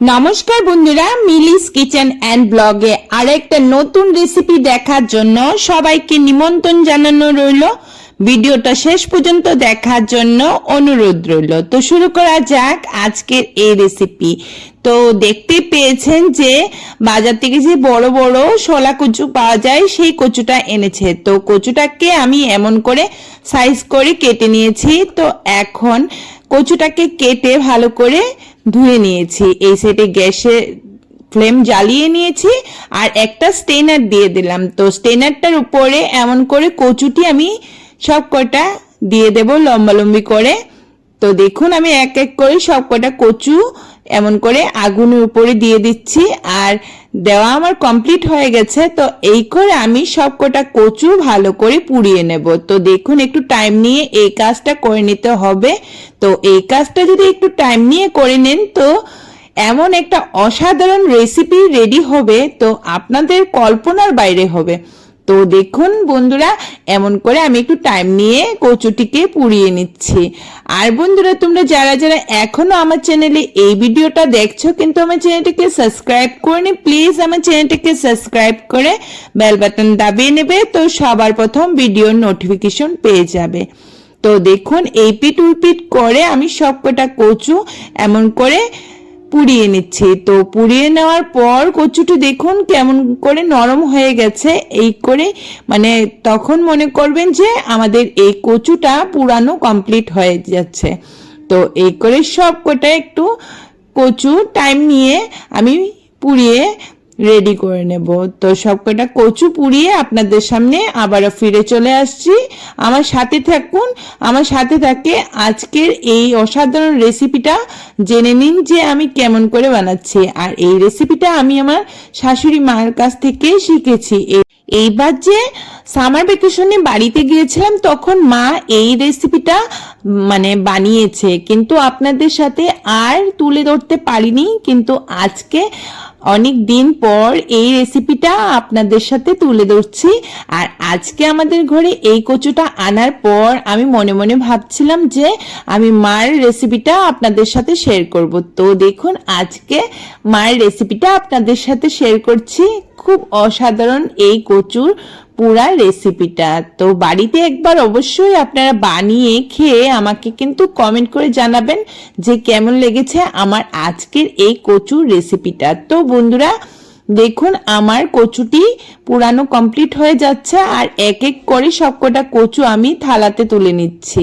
নমস্কার বন্ধুরা, মিলিস kitchen and ব্লগে আরেকটা নতুন রেসিপি দেখার জন্য সবাইকে নিমন্ত্রণ জানানো রইল। ভিডিওটা শেষ পর্যন্ত দেখার জন্য অনুরোধ রইল। তো শুরু করা যাক আজকের এই রেসিপি তো দেখতে পেয়েছেন যে বাজার থেকে যে বড় বড় শোলা কচু পাওয়া যায়, সেই কচুটা এনেছে। তো কচুটাকে আমি এমন করে সাইজ করে কেটে নিয়েছি। তো এখন কচুটাকে কেটে ভালো করে ধুয়ে নিয়েছি। এই সেটে গ্যাসে ফ্লেম জ্বালিয়ে নিয়েছি আর একটা স্টেনার দিয়ে দিলাম। তো স্টেনারটার উপরে এমন করে কচুটি আমি সব কটা দিয়ে দেব লম্বালম্বি করে। তো দেখুন আমি এক এক করে সব কটা কচু এমন করে আগুনের উপরে দিয়ে দিচ্ছি, আর দেওয়া আমার কমপ্লিট হয়ে গেছে, তো এই করে আমি সব কটা কচু ভালো করে পুড়িয়ে নেব। তো দেখুন, একটু টাইম নিয়ে এই কাজটা করে নিতে হবে। তো এই কাজটা যদি একটু টাইম নিয়ে করে নেন, তো এমন একটা অসাধারণ রেসিপি রেডি হবে, তো আপনাদের কল্পনার বাইরে হবে। তো দেখুন বন্ধুরা, এমন করে আমি একটু টাইম নিয়ে কচুটিকে পুড়িয়ে নিচ্ছি। আর বন্ধুরা, তোমরা যারা যারা এখনও আমার চ্যানেলে এই ভিডিওটা দেখছ, কিন্তু আমার চ্যানেলটিকে সাবস্ক্রাইব করে প্লিজ আমার চ্যানেলটিকে সাবস্ক্রাইব করে বেল বাটন দাবিয়ে নেবে, তো সবার প্রথম ভিডিওর নোটিফিকেশন পেয়ে যাবে। তো দেখুন এই পিট উলপিট করে আমি সব কটা কচু এমন করে পুড়িয়ে নিচ্ছি। তো পুড়িয়ে নেওয়ার পর কচুটি দেখুন কেমন করে নরম হয়ে গেছে। এই করে মানে তখন মনে করবেন যে আমাদের এই কচুটা পুরানো কমপ্লিট হয়ে যাচ্ছে। তো এই করে সব কটা একটু কচু টাইম নিয়ে আমি পুড়িয়ে রেডি করে নেব। তো সব কটা কচু পুড়িয়ে আপনাদের সামনে আবারও ফিরে চলে আসছি। আমার সাথে থাকুন, আমার সাথে থাকে আজকের এই অসাধারণ রেসিপিটা জেনে নিন যে আমি কেমন করে বানাচ্ছি। আর এই রেসিপিটা আমি আমার শাশুড়ি মায়ের কাছ থেকে শিখেছি। এইবার যে সামার ভ্যাকেশনে বাড়িতে গিয়েছিলাম, তখন মা এই রেসিপিটা মানে বানিয়েছে। কিন্তু আপনাদের সাথে আর তুলে ধরতে পারিনি। কিন্তু আজকে অনেক দিন পর এই রেসিপিটা আপনাদের সাথে তুলে ধরছি। আর আজকে আমাদের ঘরে এই কচুটা আনার পর আমি মনে মনে ভাবছিলাম যে আমি মার রেসিপিটা আপনাদের সাথে শেয়ার করব। তো দেখুন, আজকে মার রেসিপিটা আপনাদের সাথে শেয়ার করছি। খুব অসাধারণ এই কচুর পুরা রেসিপিটা তো বাড়িতে একবার অবশ্যই আপনারা বানিয়ে খেয়ে আমাকে কিন্তু কমেন্ট করে জানাবেন যে কেমন লেগেছে আমার আজকের এই কচুর রেসিপিটা তো বন্ধুরা দেখুন, আমার কচুটি পুরানো কমপ্লিট হয়ে যাচ্ছে আর এক এক করে সবকটা কচু আমি থালাতে তুলে নিচ্ছি।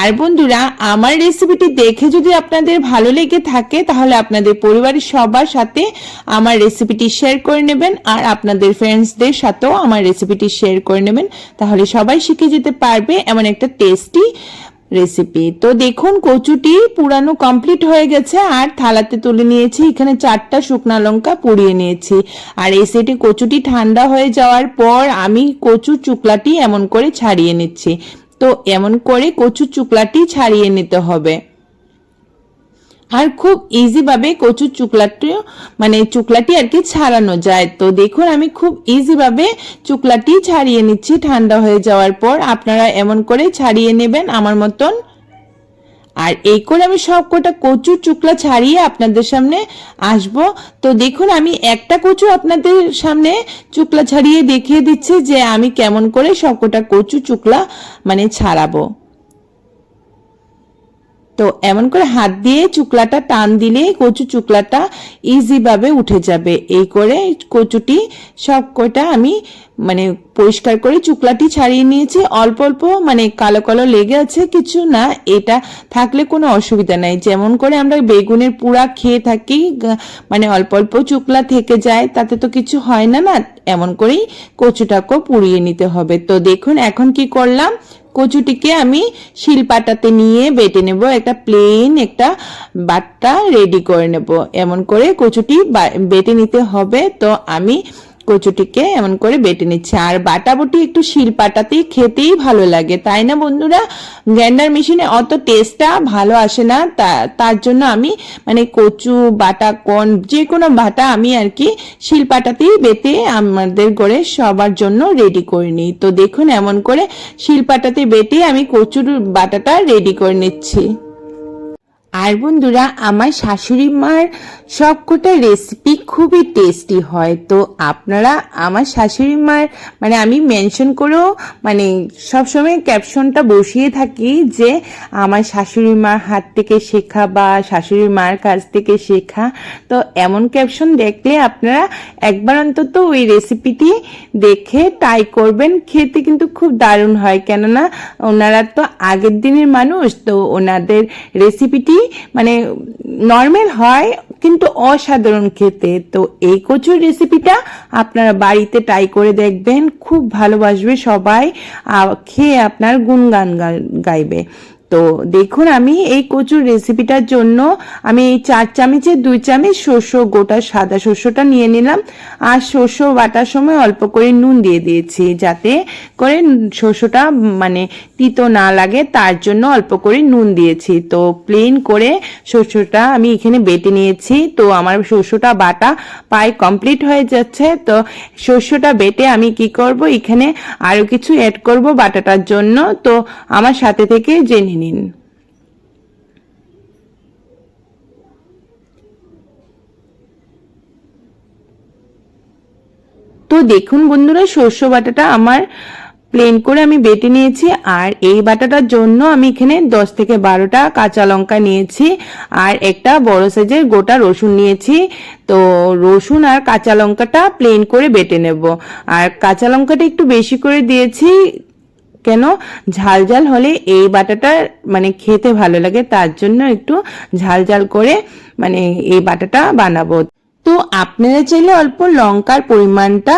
আর বন্ধুরা, আমার রেসিপিটি দেখে যদি আপনাদের ভালো লেগে থাকে, তাহলে আপনাদের পরিবারের সবার সাথে আমার রেসিপিটি শেয়ার করে নেবেন আর আপনাদের ফ্রেন্ডসদের সাথেও আমার রেসিপিটি শেয়ার করে নেবেন। তাহলে সবাই শিখে যেতে পারবে এমন একটা টেস্টি রেসিপি তো দেখুন, কচুটি পুরানো কমপ্লিট হয়ে গেছে, আর থালাতে তুলে নিয়েছি। এখানে চারটা শুকনা লঙ্কা পুড়িয়ে নিয়েছি। আর এই সেটি কচুটি ঠান্ডা হয়ে যাওয়ার পর আমি কচু চুকলাটি এমন করে ছাড়িয়ে নিচ্ছি। তো এমন করে কচু চুকলাটি ছাড়িয়ে নিতে হবে। আর খুব ইজিভাবে কচুর চুকলাটি মানে চুকলাটি আর কি ছাড়ানো যায়। তো দেখুন, আমি খুব ইজিভাবে চুকলাটি ছাড়িয়ে নিচ্ছি। ঠান্ডা হয়ে যাওয়ার পর আপনারা এমন করে ছাড়িয়ে নেবেন আমার মতন। আর এই করে আমি সব কটা কচুর চুকলা ছাড়িয়ে আপনাদের সামনে আসব। তো দেখুন, আমি একটা কচু আপনাদের সামনে চুকলা ছাড়িয়ে দেখিয়ে দিচ্ছি যে আমি কেমন করে সব কটা কচু চুকলা মানে ছাড়াবো। তো এমন করে হাত দিয়ে চুকলাটা টান দিলে কচু চুকলাটা ইজিভাবে উঠে যাবে। এই করে কচুটি সব কটা আমি মানে পরিষ্কার করে চুকলাটি ছাড়িয়ে নিয়েছি। অল্প অল্প মানে কালো কালো লেগে আছে কিছু না, এটা থাকলে কোনো অসুবিধা নাই। যেমন করে আমরা বেগুনের পুরা খেয়ে থাকি মানে অল্প অল্প চুকলা থেকে যায়, তাতে তো কিছু হয় না না, এমন করেই কচুটাকেও পুড়িয়ে নিতে হবে। তো দেখুন এখন কি করলাম কচুটিকে আমি শিলপাটাতে নিয়ে বেটে নেব, একটা প্লেন একটা বাটটা রেডি করে নেব। এমন করে কচুটি বেটে নিতে হবে। তো আমি কচুটিকে এমন করে বেটে নিচ্ছে। আর বাটাবুটি একটু শিলপাটাতেই খেতেই ভালো লাগে, তাই না বন্ধুরা? গ্রাইন্ডার মেশিনে অত টেস্টটা ভালো আসে না তার জন্য আমি মানে কচু, বাটা কন যে কোনো বাটা আমি আর কি শিলপাটাতেই বেটে আমাদের করে সবার জন্য রেডি করে নিই। তো দেখুন, এমন করে শিলপাটাতে বেটে আমি কচুর বাটাটা রেডি করে নিচ্ছি। আর বন্ধুরা, আমার শাশুড়ি মার সবকটা রেসিপি খুবই টেস্টি হয়। তো আপনারা আমার শাশুড়ি মার মানে আমি মেনশন করেও মানে সবসময় ক্যাপশনটা বসিয়ে থাকি যে আমার শাশুড়ি মার হাত থেকে শেখা বা শাশুড়ি মার কাছ থেকে শেখা। তো এমন ক্যাপশন দেখলে আপনারা একবার অন্তত ওই রেসিপিটি দেখে ট্রাই করবেন। খেতে কিন্তু খুব দারুণ হয়। কেননা, ওনারা তো আগের দিনের মানুষ, তো ওনাদের রেসিপিটি মানে নর্মাল হয়, কিন্তু অসাধারণ খেতে। তো এই কচুর রেসিপিটা আপনারা বাড়িতে ট্রাই করে দেখবেন, খুব ভালোবাসবে সবাই খেয়ে আপনার গুণগান গাইবে। তো দেখুন, আমি এই কচুর রেসিপিটার জন্য আমি এই চার চামচের দুই চামচ শস্য গোটা সাদা শস্যটা নিয়ে নিলাম আর শস্য বাটার সময় অল্প করে নুন দিয়ে দিয়েছি যাতে করে শস্যটা মানে তিতো না লাগে, তার জন্য অল্প করে নুন দিয়েছি। তো প্লেন করে শস্যটা আমি এখানে বেটে নিয়েছি। তো আমার শস্যটা বাটা প্রায় কমপ্লিট হয়ে যাচ্ছে। তো শস্যটা বেটে আমি কি করব? এখানে আরও কিছু অ্যাড করব বাটাটার জন্য। তো আমার সাথে থেকে জেনে নিন। তো দেখুন বন্ধুরা শস্য বাটাটা আমার প্লেন করে আমি বেটে নিয়েছি, আর এই বাটাটার জন্য আমি এখানে দশ থেকে বারোটা কাঁচা লঙ্কা নিয়েছি, আর একটা বড় সাইজের গোটা রসুন নিয়েছি। তো রসুন আর কাঁচা লঙ্কাটা প্লেন করে বেটে নেব। আর কাঁচা লঙ্কাটা একটু বেশি করে দিয়েছি কেন? ঝাল ঝাল হলে এই বাটাটা মানে খেতে ভালো লাগে, তার জন্য একটু ঝাল ঝাল করে মানে এই বাটাটা বানাবো। তো আপনারা চাইলে অল্প লঙ্কার পরিমাণটা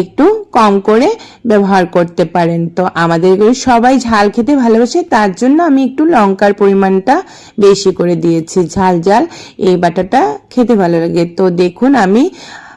একটু কম করে ব্যবহার করতে পারেন। তো আমাদের সবাই ঝাল খেতে ভালোবাসে, তার জন্য আমি একটু লঙ্কার পরিমাণটা বেশি করে দিয়েছি। ঝাল ঝাল এই বাটাটা খেতে ভালো লাগে। তো দেখুন আমি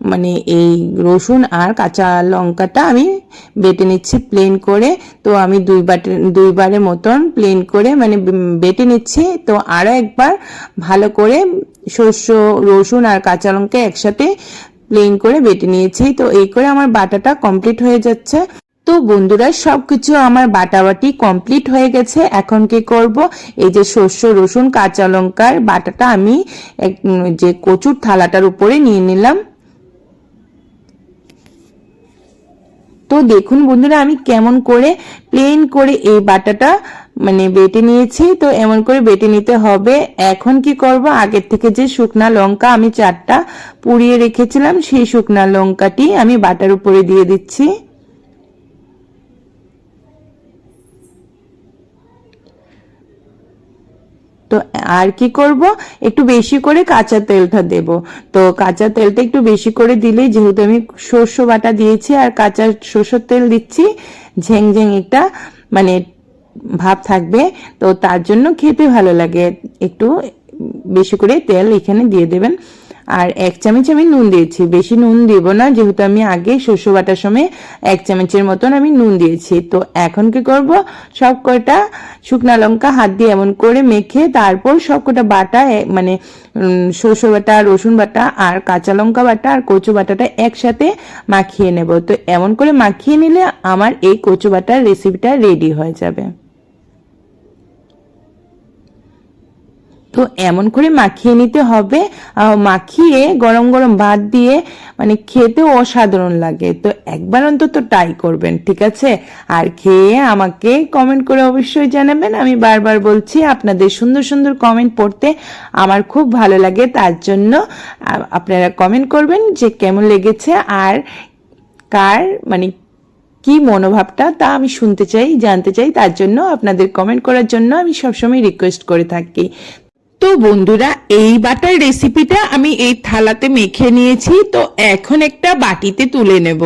মানে এই রসুন আর কাঁচা লঙ্কাটা আমি বেটে নিচ্ছি প্লেন করে। তো আমি দুই বাটে, দুইবারের মতন প্লেন করে মানে বেটে নিচ্ছি। তো আরও একবার ভালো করে শস্য রসুন আর কাঁচা লঙ্কা একসাথে প্লেন করে বেটে নিয়েছি। তো এই করে আমার বাটাটা কমপ্লিট হয়ে যাচ্ছে। তো বন্ধুরা সব কিছু আমার বাটাবাটি কমপ্লিট হয়ে গেছে। এখন কি করব? এই যে শস্য রসুন, কাঁচা লঙ্কার বাটাটা আমি যে কচুর থালাটার উপরে নিয়ে নিলাম। তো দেখুন বন্ধুরা, আমি কেমন করে প্লেন করে এই বাটাটা মানে বেটে নিয়েছি। তো এমন করে বেটে নিতে হবে। এখন কি করব? আগের থেকে যে শুকনা লঙ্কা আমি চারটা পুড়িয়ে রেখেছিলাম, সেই শুকনা লঙ্কাটি আমি বাটার উপরে দিয়ে দিচ্ছি। তো আর কি করব? একটু বেশি করে কাঁচা তেলটা দেব। তো কাঁচা তেলটা একটু বেশি করে দিলেই যেহেতু আমি সর্ষ বাটা দিয়েছি আর কাঁচা সর্ষের তেল দিচ্ছি ঝেং ঝেং একটা মানে ভাব থাকবে। তো তার জন্য খেতে ভালো লাগে। একটু বেশি করে তেল এখানে দিয়ে দেবেন। আর এক চামচ আমি নুন দিয়েছি। বেশি নুন দেব না, যেহেতু আমি আগে শস্য বাটার সময় এক চামচের মতন আমি নুন দিয়েছি। তো এখন কি করব? সব কটা শুকনা লঙ্কা হাত দিয়ে এমন করে মেখে তারপর সব কটা বাটা মানে সর্ষে বাটা, রসুন বাটা আর কাঁচা লঙ্কা বাটা আর কচু বাটাটা একসাথে মাখিয়ে নেব। তো এমন করে মাখিয়ে নিলে আমার এই কচু বাটার রেসিপিটা রেডি হয়ে যাবে। তো এমন করে মাখিয়ে নিতে হবে। মাখিয়ে গরম গরম ভাত দিয়ে মানে খেতে অসাধারণ লাগে। তো একবার অন্তত ট্রাই করবেন, ঠিক আছে? আর খেয়ে আমাকে কমেন্ট করে অবশ্যই জানাবেন। আমি বারবার বলছি, আপনাদের সুন্দর সুন্দর কমেন্ট পড়তে আমার খুব ভালো লাগে। তার জন্য আপনারা কমেন্ট করবেন যে কেমন লেগেছে আর কার মানে কি মনোভাবটা তা আমি শুনতে চাই, জানতে চাই। তার জন্য, আপনাদের কমেন্ট করার জন্য আমি সবসময় রিকোয়েস্ট করে থাকি। তো বন্ধুরা, এই বাটার রেসিপিটা আমি এই থালাতে মেখে নিয়েছি, তো এখন একটা বাটিতে তুলে নেব।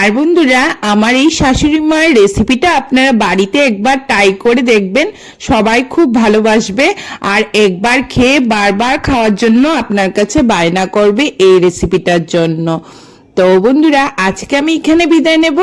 আর বন্ধুরা, আমার এই শাশুড়ি মায়ের রেসিপিটা আপনারা বাড়িতে একবার ট্রাই করে দেখবেন, সবাই খুব ভালোবাসবে। আর একবার খেয়ে বারবার খাওয়ার জন্য আপনার কাছে বায়না করবে এই রেসিপিটার জন্য। তো বন্ধুরা, আজকে আমি এখানে বিদায় নেব।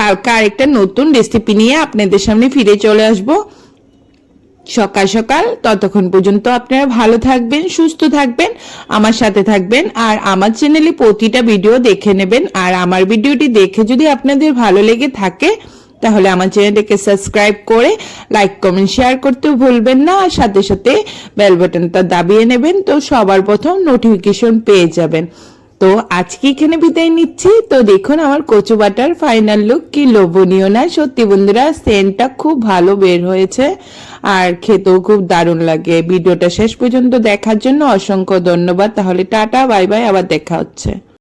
কালকে আরেকটা নতুন রেসিপি নিয়ে আপনাদের সামনে ফিরে চলে আসব। সকাল সকাল, ততক্ষণ পর্যন্ত আপনারা ভালো থাকবেন, সুস্থ থাকবেন, আমার সাথে থাকবেন আর আমার চ্যানেলে প্রতিটা ভিডিও দেখে নেবেন। আর আমার ভিডিওটি দেখে যদি আপনাদের ভালো লেগে থাকে, তাহলে আমার চ্যানেলটাকে সাবস্ক্রাইব করে লাইক, কমেন্ট, শেয়ার করতেও ভুলবেন না। আর সাথে সাথে বেল বাটনটা দাবিয়ে নেবেন, তো সবার প্রথম নোটিফিকেশন পেয়ে যাবেন। তো আজকে এখানে বিদায় নিচ্ছি। তো দেখুন আমার কচু বাটার ফাইনাল লুক কি লোভনীয় না? সত্যি বন্ধুরা সেন্টটা খুব ভালো বের হয়েছে আর খেতেও খুব দারুণ লাগে। ভিডিওটা শেষ পর্যন্ত দেখার জন্য অসংখ্য ধন্যবাদ। তাহলে টাটা, বাই বাই, আবার দেখা হচ্ছে।